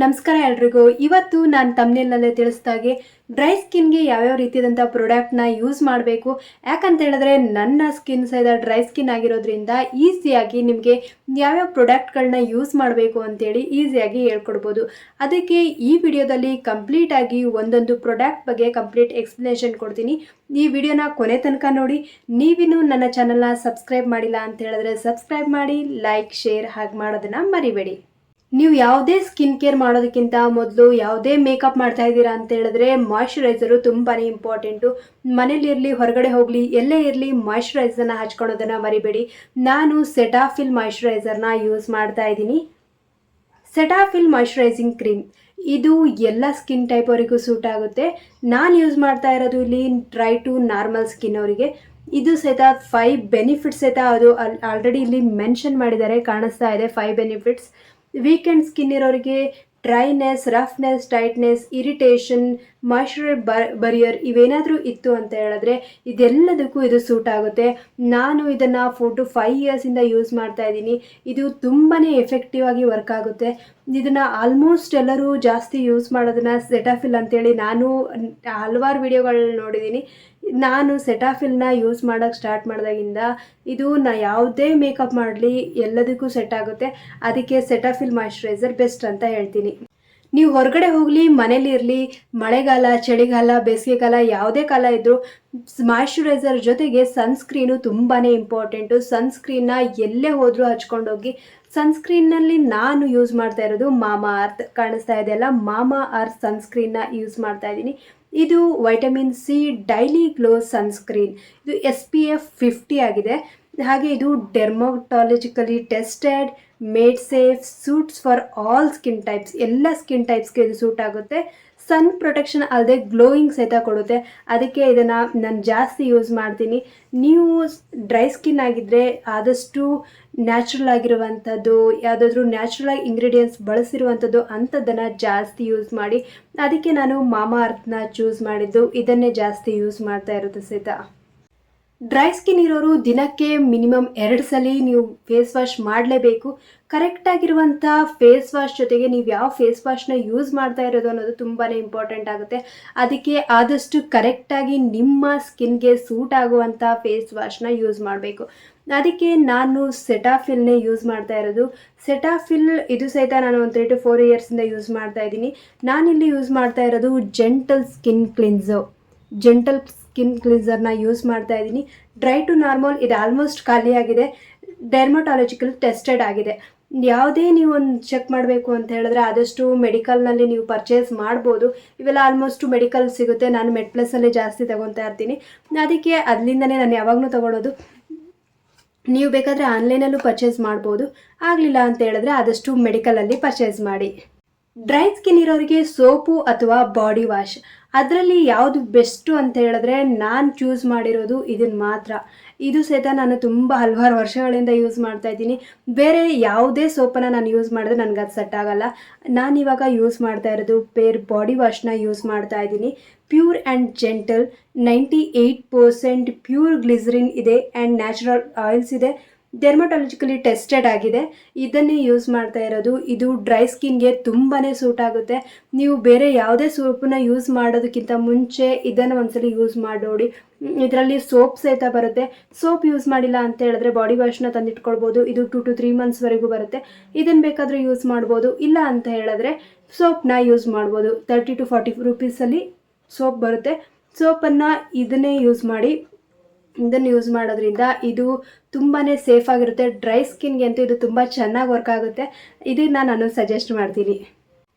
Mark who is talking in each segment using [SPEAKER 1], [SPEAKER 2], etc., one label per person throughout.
[SPEAKER 1] ನಮಸ್ಕಾರ ಎಲ್ರಿಗೂ. ಇವತ್ತು ನಾನು ತಮ್ಮನೇಲಲ್ಲೇ ತಿಳಿಸ್ದಾಗೆ ಡ್ರೈ ಸ್ಕಿನ್ಗೆ ಯಾವ್ಯಾವ ರೀತಿಯಾದಂಥ ಪ್ರಾಡಕ್ಟ್ನ ಯೂಸ್ ಮಾಡಬೇಕು. ಯಾಕಂತ ಹೇಳಿದ್ರೆ ನನ್ನ ಸ್ಕಿನ್ ಸಹಿತ ಡ್ರೈ ಸ್ಕಿನ್ ಆಗಿರೋದ್ರಿಂದ ಈಸಿಯಾಗಿ ನಿಮಗೆ ಯಾವ್ಯಾವ ಪ್ರಾಡಕ್ಟ್ಗಳನ್ನ ಯೂಸ್ ಮಾಡಬೇಕು ಅಂತೇಳಿ ಈಸಿಯಾಗಿ ಹೇಳ್ಕೊಡ್ಬೋದು. ಅದಕ್ಕೆ ಈ ವಿಡಿಯೋದಲ್ಲಿ ಕಂಪ್ಲೀಟಾಗಿ ಒಂದೊಂದು ಪ್ರಾಡಕ್ಟ್ ಬಗ್ಗೆ ಕಂಪ್ಲೀಟ್ ಎಕ್ಸ್ಪ್ಲನೇಷನ್ ಕೊಡ್ತೀನಿ. ಈ ವಿಡಿಯೋನ ಕೊನೆ ತನಕ ನೋಡಿ. ನೀವಿನ್ನೂ ನನ್ನ ಚಾನಲ್ನ ಸಬ್ಸ್ಕ್ರೈಬ್ ಮಾಡಿಲ್ಲ ಅಂತ ಹೇಳಿದ್ರೆ ಸಬ್ಸ್ಕ್ರೈಬ್ ಮಾಡಿ ಲೈಕ್ ಶೇರ್ ಹಾಗೆ ಮಾಡೋದನ್ನು ಮರಿಬೇಡಿ. ನೀವು ಯಾವುದೇ ಸ್ಕಿನ್ ಕೇರ್ ಮಾಡೋದಕ್ಕಿಂತ ಮೊದಲು ಯಾವುದೇ ಮೇಕಪ್ ಮಾಡ್ತಾ ಇದ್ದೀರಾ ಅಂತ ಹೇಳಿದ್ರೆ ಮಾಯ್ಶ್ಚರೈಸರು ತುಂಬಾ ಇಂಪಾರ್ಟೆಂಟು ಮನೇಲಿರಲಿ ಹೊರಗಡೆ ಹೋಗಲಿ, ಎಲ್ಲೇ ಇರಲಿ ಮಾಯ್ಶ್ಚರೈಸರ್ನ ಹಚ್ಕೊಳೋದನ್ನು ಮರಿಬೇಡಿ. ನಾನು ಸೆಟಾಫಿಲ್ ಮಾಯ್ಶ್ಚರೈಸರ್ನ ಯೂಸ್ ಮಾಡ್ತಾ ಇದ್ದೀನಿ. ಸೆಟಾಫಿಲ್ ಮಾಯ್ಶ್ಚರೈಸಿಂಗ್ ಕ್ರೀಮ್ ಇದು ಎಲ್ಲ ಸ್ಕಿನ್ ಟೈಪ್ ಅವರಿಗೂ ಸೂಟ್ ಆಗುತ್ತೆ. ನಾನು ಯೂಸ್ ಮಾಡ್ತಾ ಇರೋದು ಇಲ್ಲಿ ಡ್ರೈ ಟು ನಾರ್ಮಲ್ ಸ್ಕಿನ್ ಅವರಿಗೆ. ಇದು ಸಹಿತ ಫೈವ್ ಬೆನಿಫಿಟ್ಸ್ ಸಹಿತ ಅದು ಆಲ್ರೆಡಿ ಇಲ್ಲಿ ಮೆನ್ಷನ್ ಮಾಡಿದ್ದಾರೆ, ಕಾಣಿಸ್ತಾ ಇದೆ ಫೈವ್ ಬೆನಿಫಿಟ್ಸ್ ವೀಕೆಂಡ್ ಸ್ಕಿನ್ ಇರೋರಿಗೆ dryness roughness tightness irritation moisturiser barrier ಇವೇನಾದರೂ ಇತ್ತು ಅಂತ ಹೇಳಿದ್ರೆ ಇದೆಲ್ಲದಕ್ಕೂ ಇದು ಸೂಟ್ ಆಗುತ್ತೆ. ನಾನು ಇದನ್ನು ಫೋರ್ ಟು ಫೈವ್ ಇಯರ್ಸಿಂದ ಯೂಸ್ ಮಾಡ್ತಾ ಇದ್ದೀನಿ. ಇದು ತುಂಬಾ ಎಫೆಕ್ಟಿವ್ ಆಗಿ ವರ್ಕ್ ಆಗುತ್ತೆ. ಇದನ್ನು ಆಲ್ಮೋಸ್ಟ್ ಎಲ್ಲರೂ ಜಾಸ್ತಿ ಯೂಸ್ ಮಾಡೋದನ್ನ ಸೆಟಾಫಿಲ್ ಅಂತೇಳಿ ನಾನು ಹಲವಾರು ವಿಡಿಯೋಗಳನ್ನ ನೋಡಿದ್ದೀನಿ. ನಾನು ಸೆಟಾಫಿಲ್ನ ಯೂಸ್ ಮಾಡೋಕ್ಕೆ ಸ್ಟಾರ್ಟ್ ಮಾಡಿದಾಗಿಂದ ಇದು ನಾ ಯಾವುದೇ ಮೇಕಪ್ ಮಾಡಲಿ ಎಲ್ಲದಕ್ಕೂ ಸೆಟ್ ಆಗುತ್ತೆ. ಅದಕ್ಕೆ ಸೆಟಾಫಿಲ್ ಮಾಯಿಶ್ಚರೈಸರ್ ಬೆಸ್ಟ್ ಅಂತ ಹೇಳ್ತೀನಿ. ನೀವು ಹೊರಗಡೆ ಹೋಗಲಿ ಮನೇಲಿರಲಿ ಮಳೆಗಾಲ, ಚಳಿಗಾಲ, ಬೇಸಿಗೆಗಾಲ ಯಾವುದೇ ಕಾಲ ಇದ್ದರೂ ಮಾಯ್ಶ್ಚರೈಸರ್ ಜೊತೆಗೆ ಸನ್ಸ್ಕ್ರೀನು ತುಂಬಾ ಇಂಪಾರ್ಟೆಂಟು. ಸನ್ಸ್ಕ್ರೀನ್ನ ಎಲ್ಲೇ ಹೋದರೂ ಹಚ್ಕೊಂಡೋಗಿ ಸನ್ಸ್ಕ್ರೀನ್ನಲ್ಲಿ ನಾನು ಯೂಸ್ ಮಾಡ್ತಾ ಇರೋದು ಮಾಮಾ ಅರ್ತ್ ಕಾಣಿಸ್ತಾ ಇದೆಯಲ್ಲ ಮಾಮಾ ಅರ್ತ್ ಸನ್ಸ್ಕ್ರೀನ್ನ ಯೂಸ್ ಮಾಡ್ತಾ ಇದ್ದೀನಿ. ಇದು vitamin C daily glow sunscreen ಇದು ಎಸ್ ಪಿ ಎಫ್ ಫಿಫ್ಟಿ ಆಗಿದೆ. ಹಾಗೆ ಇದು dermatologically tested made safe suits for all skin types ಎಲ್ಲ ಸ್ಕಿನ್ ಟೈಪ್ಸ್ಗೆ ಇದು ಸೂಟ್ ಆಗುತ್ತೆ. ಸನ್ ಪ್ರೊಟೆಕ್ಷನ್ ಅಲ್ಲದೆ ಗ್ಲೋಯಿಂಗ್ ಸಹಿತ ಕೊಡುತ್ತೆ. ಅದಕ್ಕೆ ಇದನ್ನು ನಾನು ಜಾಸ್ತಿ ಯೂಸ್ ಮಾಡ್ತೀನಿ. ನೀವು ಡ್ರೈ ಸ್ಕಿನ್ ಆಗಿದ್ದರೆ ಆದಷ್ಟು ನ್ಯಾಚುರಲ್ ಆಗಿರುವಂಥದ್ದು, ಯಾವುದಾದ್ರೂ ನ್ಯಾಚುರಲ್ ಆಗಿ ಇಂಗ್ರೀಡಿಯೆಂಟ್ಸ್ ಬಳಸಿರುವಂಥದ್ದು ಅಂಥದ್ದನ್ನು ಜಾಸ್ತಿ ಯೂಸ್ ಮಾಡಿ. ಅದಕ್ಕೆ ನಾನು ಮಾಮಾ ಅರ್ಥನ ಚೂಸ್ ಮಾಡಿದ್ದು. ಇದನ್ನೇ ಜಾಸ್ತಿ ಯೂಸ್ ಮಾಡ್ತಾ ಇರೋದು ಸಹಿತ. ಡ್ರೈ ಸ್ಕಿನ್ ಇರೋರು ದಿನಕ್ಕೆ ಮಿನಿಮಮ್ ಎರಡು ಸಲ ನೀವು ಫೇಸ್ ವಾಶ್ ಮಾಡಲೇಬೇಕು. ಕರೆಕ್ಟಾಗಿರುವಂಥ ಫೇಸ್ ವಾಶ್ ಜೊತೆಗೆ ನೀವು ಯಾವ ಫೇಸ್ ವಾಶ್ನ ಯೂಸ್ ಮಾಡ್ತಾ ಇರೋದು ಅನ್ನೋದು ತುಂಬಾ ಇಂಪಾರ್ಟೆಂಟ್ ಆಗುತ್ತೆ. ಅದಕ್ಕೆ ಆದಷ್ಟು ಕರೆಕ್ಟಾಗಿ ನಿಮ್ಮ ಸ್ಕಿನ್ಗೆ ಸೂಟ್ ಆಗುವಂಥ ಫೇಸ್ ವಾಶ್ನ ಯೂಸ್ ಮಾಡಬೇಕು. ಅದಕ್ಕೆ ನಾನು ಸೆಟಾಫಿಲ್ನೇ ಯೂಸ್ ಮಾಡ್ತಾ ಇರೋದು. ಸೆಟಾಫಿಲ್ ಇದು ಸಹಿತ ನಾನು ಒಂದು ತ್ರೀ ಟು ಫೋರ್ ಇಯರ್ಸಿಂದ ಯೂಸ್ ಮಾಡ್ತಾ ಇದ್ದೀನಿ. ನಾನಿಲ್ಲಿ ಯೂಸ್ ಮಾಡ್ತಾ ಇರೋದು gentle skin cleanser gentle skin ಕ್ಲಿನ್ಸರ್ನ use ಮಾಡ್ತಾ ಇದ್ದೀನಿ. ಡ್ರೈ ಟು ನಾರ್ಮಲ್, ಇದು ಆಲ್ಮೋಸ್ಟ್ ಖಾಲಿಯಾಗಿದೆ ಡೆರ್ಮಟಾಲಜಿಕಲ್ ಟೆಸ್ಟೆಡ್ ಆಗಿದೆ. ಯಾವುದೇ ನೀವು ಒಂದು ಚೆಕ್ ಮಾಡಬೇಕು ಅಂತ ಹೇಳಿದ್ರೆ ಆದಷ್ಟು ಮೆಡಿಕಲ್ನಲ್ಲಿ ನೀವು ಪರ್ಚೇಸ್ ಮಾಡ್ಬೋದು. ಇವೆಲ್ಲ ಆಲ್ಮೋಸ್ಟು ಮೆಡಿಕಲ್ ಸಿಗುತ್ತೆ. ನಾನು ಮೆಡ್ ಪ್ಲಸ್ಸಲ್ಲೇ ಜಾಸ್ತಿ ತೊಗೊತಾ ಇರ್ತೀನಿ. ಅದಕ್ಕೆ ಅದರಿಂದನೇ ನಾನು ಯಾವಾಗಲೂ ತೊಗೊಳೋದು ನೀವು ಬೇಕಾದರೆ ಆನ್ಲೈನಲ್ಲೂ ಪರ್ಚೇಸ್ ಮಾಡ್ಬೋದು. ಆಗಲಿಲ್ಲ ಅಂತ ಹೇಳಿದ್ರೆ ಆದಷ್ಟು ಮೆಡಿಕಲಲ್ಲಿ ಪರ್ಚೇಸ್ ಮಾಡಿ. ಡ್ರೈ ಸ್ಕಿನ್ ಇರೋರಿಗೆ ಸೋಪು ಅಥವಾ ಬಾಡಿ ವಾಶ್ ಅದರಲ್ಲಿ ಯಾವುದು ಬೆಸ್ಟು ಅಂತ ಹೇಳಿದ್ರೆ ನಾನು ಚೂಸ್ ಮಾಡಿರೋದು ಇದನ್ನು ಮಾತ್ರ. ಇದು ಸಹಿತ ನಾನು ತುಂಬ ಹಲವಾರು ವರ್ಷಗಳಿಂದ ಯೂಸ್ ಮಾಡ್ತಾ ಇದ್ದೀನಿ. ಬೇರೆ ಯಾವುದೇ ಸೋಪನ್ನು ನಾನು ಯೂಸ್ ಮಾಡಿದ್ರೆ ನನಗೆ ಅದು ಸೆಟ್ ಆಗಲ್ಲ. ನಾನಿವಾಗ ಯೂಸ್ ಮಾಡ್ತಾ ಇರೋದು ಪೇರ್ ಬಾಡಿ ವಾಶ್ನ ಯೂಸ್ ಮಾಡ್ತಾ ಇದ್ದೀನಿ. Pure and gentle ninety eight percent pure glycerin ಇದೆ ಆ್ಯಂಡ್ ನ್ಯಾಚುರಲ್ ಆಯಿಲ್ಸ್ ಇದೆ. ಡೆರ್ಮಟಾಲಜಿಕಲಿ ಟೆಸ್ಟೆಡ್ ಆಗಿದೆ. ಇದನ್ನೇ ಯೂಸ್ ಮಾಡ್ತಾ ಇರೋದು. ಇದು ಡ್ರೈ ಸ್ಕಿನ್ಗೆ ತುಂಬಾ ಸೂಟ್ ಆಗುತ್ತೆ. ನೀವು ಬೇರೆ ಯಾವುದೇ ಸೋಪನ್ನ ಯೂಸ್ ಮಾಡೋದಕ್ಕಿಂತ ಮುಂಚೆ ಇದನ್ನು ಒಂದ್ಸಲಿ ಯೂಸ್ ಮಾಡಿ ನೋಡಿ. ಇದರಲ್ಲಿ ಸೋಪ್ ಸಹಿತ ಬರುತ್ತೆ. ಸೋಪ್ ಯೂಸ್ ಮಾಡಿಲ್ಲ ಅಂತ ಹೇಳಿದ್ರೆ ಬಾಡಿ ವಾಶ್ನ ತಂದಿಟ್ಕೊಳ್ಬೋದು. ಇದು ಟು ಟು ತ್ರೀ ಮಂತ್ಸ್ವರೆಗೂ ಬರುತ್ತೆ. ಇದನ್ನು ಬೇಕಾದರೂ ಯೂಸ್ ಮಾಡ್ಬೋದು. ಇಲ್ಲ ಅಂತ ಹೇಳಿದ್ರೆ ಸೋಪ್ನ ಯೂಸ್ ಮಾಡ್ಬೋದು. ತರ್ಟಿ ಟು ಫಾರ್ಟಿ ರುಪೀಸಲ್ಲಿ ಸೋಪ್ ಬರುತ್ತೆ. ಸೋಪನ್ನು ಇದನ್ನೇ ಯೂಸ್ ಮಾಡಿ ಇದನ್ನು ಯೂಸ್ ಮಾಡೋದ್ರಿಂದ ಇದು ತುಂಬಾ ಸೇಫ್ ಆಗಿರುತ್ತೆ. ಡ್ರೈ ಸ್ಕಿನ್ಗೆ ಅಂತೂ ಇದು ತುಂಬ ಚೆನ್ನಾಗಿ ವರ್ಕ್ ಆಗುತ್ತೆ. ಇದನ್ನು ನಾನು ಸಜೆಸ್ಟ್ ಮಾಡ್ತೀನಿ.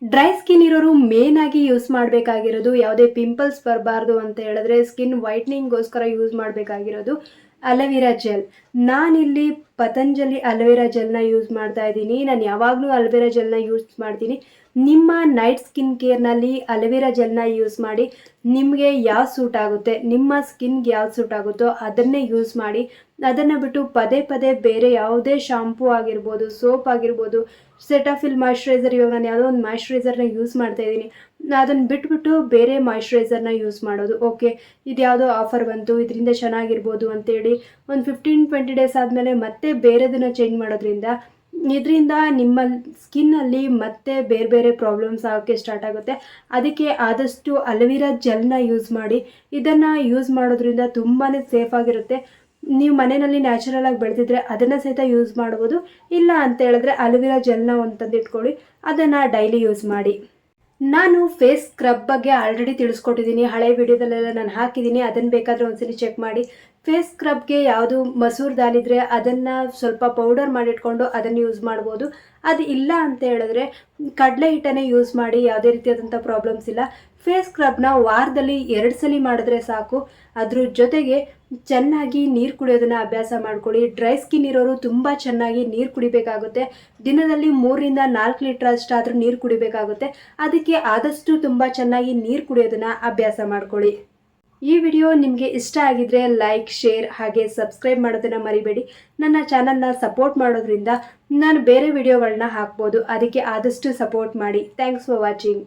[SPEAKER 1] ಡ್ರೈ ಸ್ಕಿನ್ ಇರೋರು ಮೇನ್ ಆಗಿ ಯೂಸ್ ಮಾಡಬೇಕಾಗಿರೋದು, ಯಾವುದೇ ಪಿಂಪಲ್ಸ್ ಬರಬಾರ್ದು ಅಂತ ಹೇಳಿದ್ರೆ ಸ್ಕಿನ್ ವೈಟ್ನಿಂಗ್ಗೋಸ್ಕರ ಯೂಸ್ ಮಾಡಬೇಕಾಗಿರೋದು. Aloe vera gel. ನಾನಿಲ್ಲಿ ಪತಂಜಲಿ ಅಲೋವೆರಾ ಜೆಲ್ನ ಯೂಸ್ ಮಾಡ್ತಾ ಇದ್ದೀನಿ. ನಾನು ಯಾವಾಗಲೂ ಅಲೋವೆರಾ ಜೆಲ್ನ ಯೂಸ್ ಮಾಡ್ತೀನಿ. ನಿಮ್ಮ ನೈಟ್ ಸ್ಕಿನ್ ಕೇರ್ನಲ್ಲಿ ಅಲೋವೆರಾ ಜೆಲ್ನ ಯೂಸ್ ಮಾಡಿ ನಿಮಗೆ ಯಾವ ಸೂಟ್ ಆಗುತ್ತೆ, ನಿಮ್ಮ ಸ್ಕಿನ್ಗೆ ಯಾವ್ದು ಸೂಟ್ ಆಗುತ್ತೋ ಅದನ್ನೇ ಯೂಸ್ ಮಾಡಿ ಅದನ್ನು ಬಿಟ್ಟು ಪದೇ ಪದೇ ಬೇರೆ ಯಾವುದೇ ಶಾಂಪೂ ಆಗಿರ್ಬೋದು ಸೋಪ್ ಆಗಿರ್ಬೋದು ಸೆಟಾಫಿಲ್ ಮಾಯ್ಶ್ಚರೈಸರ್ ಇವಾಗ ನಾನು ಯಾವುದೋ ಒಂದು ಮಾಯ್ಶ್ಚರೈಸರ್ನ ಯೂಸ್ ಮಾಡ್ತಾ ಇದ್ದೀನಿ. ಅದನ್ನು ಬಿಟ್ಬಿಟ್ಟು ಬೇರೆ ಮಾಯ್ಶ್ಚರೈಸರ್ನ ಯೂಸ್ ಮಾಡೋದು. ಓಕೆ ಇದು ಯಾವುದೋ ಆಫರ್ ಬಂತು, ಇದರಿಂದ ಚೆನ್ನಾಗಿರ್ಬೋದು ಅಂತೇಳಿ ಒಂದು ಫಿಫ್ಟೀನ್ ಟ್ವೆಂಟಿ ಡೇಸ್ ಆದಮೇಲೆ ಮತ್ತೆ ಬೇರೆದನ್ನು ಚೇಂಜ್ ಮಾಡೋದ್ರಿಂದ ಇದರಿಂದ ನಿಮ್ಮ ಸ್ಕಿನ್ನಲ್ಲಿ ಮತ್ತೆ ಬೇರೆ ಬೇರೆ ಪ್ರಾಬ್ಲಮ್ಸ್ ಆಗೋಕ್ಕೆ ಸ್ಟಾರ್ಟ್ ಆಗುತ್ತೆ. ಅದಕ್ಕೆ ಆದಷ್ಟು ಅಲವಿರ ಜೆಲ್ನ ಯೂಸ್ ಮಾಡಿ, ಇದನ್ನು ಯೂಸ್ ಮಾಡೋದ್ರಿಂದ ತುಂಬಾ ಸೇಫ್ ಆಗಿರುತ್ತೆ. ನೀವು ಮನೆಯಲ್ಲಿ ನ್ಯಾಚುರಲ್ ಆಗಿ ಬೆಳೆದಿದ್ರೆ ಅದನ್ನು ಸಹಿತ ಯೂಸ್ ಮಾಡ್ಬೋದು. ಇಲ್ಲ ಅಂತ ಹೇಳಿದ್ರೆ ಅಲೋವೆರಾ ಜೆಲ್ನ ಒಂದು ತಂದಿಟ್ಕೊಳ್ಳಿ ಅದನ್ನು ಡೈಲಿ ಯೂಸ್ ಮಾಡಿ. ನಾನು ಫೇಸ್ ಸ್ಕ್ರಬ್ ಬಗ್ಗೆ ಆಲ್ರೆಡಿ ತಿಳಿಸ್ಕೊಟ್ಟಿದ್ದೀನಿ. ಹಳೆ ವಿಡಿಯೋದಲ್ಲೆಲ್ಲ ನಾನು ಹಾಕಿದ್ದೀನಿ. ಅದನ್ನು ಬೇಕಾದರೆ ಒಂದ್ಸಲಿ ಚೆಕ್ ಮಾಡಿ. ಫೇಸ್ ಸ್ಕ್ರಬ್ಗೆ ಯಾವುದು ಮಸೂರ್ ದಾಲ್ ಇದ್ದರೆ ಅದನ್ನು ಸ್ವಲ್ಪ ಪೌಡರ್ ಮಾಡಿಟ್ಕೊಂಡು ಅದನ್ನು ಯೂಸ್ ಮಾಡ್ಬೋದು. ಅದು ಇಲ್ಲ ಅಂತ ಹೇಳಿದ್ರೆ ಕಡಲೆ ಹಿಟ್ಟನ್ನೇ ಯೂಸ್ ಮಾಡಿ ಯಾವುದೇ ರೀತಿಯಾದಂಥ ಪ್ರಾಬ್ಲಮ್ಸ್ ಇಲ್ಲ. ಫೇಸ್ ಸ್ಕ್ರಬ್ನ ವಾರದಲ್ಲಿ ಎರಡು ಸಲ ಮಾಡಿದ್ರೆ ಸಾಕು. ಅದ್ರ ಜೊತೆಗೆ ಚೆನ್ನಾಗಿ ನೀರು ಕುಡಿಯೋದನ್ನು ಅಭ್ಯಾಸ ಮಾಡ್ಕೊಳ್ಳಿ. ಡ್ರೈ ಸ್ಕಿನ್ ಇರೋರು ತುಂಬ ಚೆನ್ನಾಗಿ ನೀರು ಕುಡಿಬೇಕಾಗುತ್ತೆ. ದಿನದಲ್ಲಿ ಮೂರರಿಂದ ನಾಲ್ಕು ಲೀಟ್ರ್ ಅಷ್ಟಾದರೂ ನೀರು ಕುಡಿಬೇಕಾಗುತ್ತೆ. ಅದಕ್ಕೆ ಆದಷ್ಟು ತುಂಬ ಚೆನ್ನಾಗಿ ನೀರು ಕುಡಿಯೋದನ್ನು ಅಭ್ಯಾಸ ಮಾಡ್ಕೊಳ್ಳಿ. ಈ ವಿಡಿಯೋ ನಿಮಗೆ ಇಷ್ಟ ಆಗಿದ್ರೆ ಲೈಕ್ ಶೇರ್ ಹಾಗೆ ಸಬ್ಸ್ಕ್ರೈಬ್ ಮಾಡೋದನ್ನು ಮರಿಬೇಡಿ. ನನ್ನ ಚಾನಲ್ನ ಸಪೋರ್ಟ್ ಮಾಡೋದ್ರಿಂದ ನಾನು ಬೇರೆ ವಿಡಿಯೋಗಳನ್ನ ಹಾಕ್ಬೋದು. ಅದಕ್ಕೆ ಆದಷ್ಟು ಸಪೋರ್ಟ್ ಮಾಡಿ. Thanks for watching